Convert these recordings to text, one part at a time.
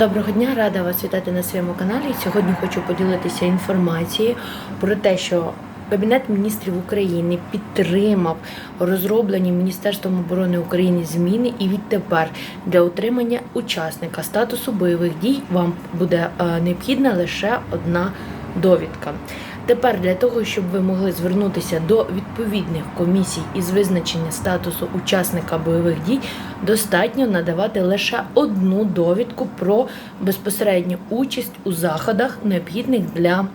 Доброго дня, рада вас вітати на своєму каналі. Сьогодні хочу поділитися інформацією про те, що Кабінет міністрів України підтримав розроблені Міністерством оборони України зміни, і відтепер для отримання учасника статусу бойових дій вам буде е, необхідна лише одна довідка. Тепер для того, щоб ви могли звернутися до відповідних комісій із визначення статусу учасника бойових дій, достатньо надавати лише одну довідку про безпосередню участь у заходах, необхідних для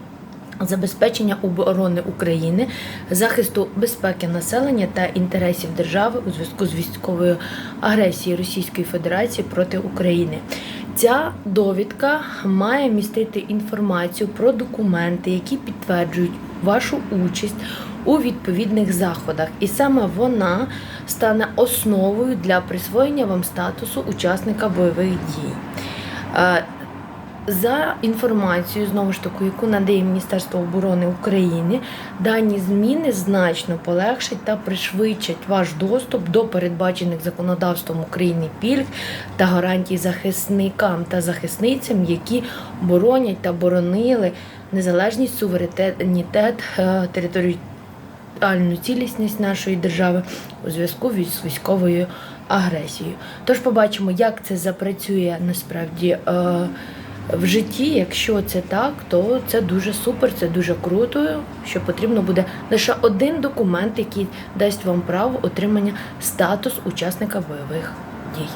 забезпечення оборони України, захисту безпеки населення та інтересів держави у зв'язку з військовою агресією Російської Федерації проти України. Ця довідка має містити інформацію про документи, які підтверджують вашу участь у відповідних заходах, і саме вона стане основою для присвоєння вам статусу учасника бойових дій. За інформацією, знову ж таки, яку надає Міністерство оборони України, дані зміни значно полегшать та пришвидшать ваш доступ до передбачених законодавством України пільг та гарантій захисникам та захисницям, які боронять та боронили незалежність, суверенітет, е, територіальну цілісність нашої держави у зв'язку з військовою агресією. Тож побачимо, як це запрацює насправді. е, в житті, якщо це так, то це дуже супер, це дуже круто. Що потрібно буде лише один документ, який дасть вам право отримання статус учасника бойових дій.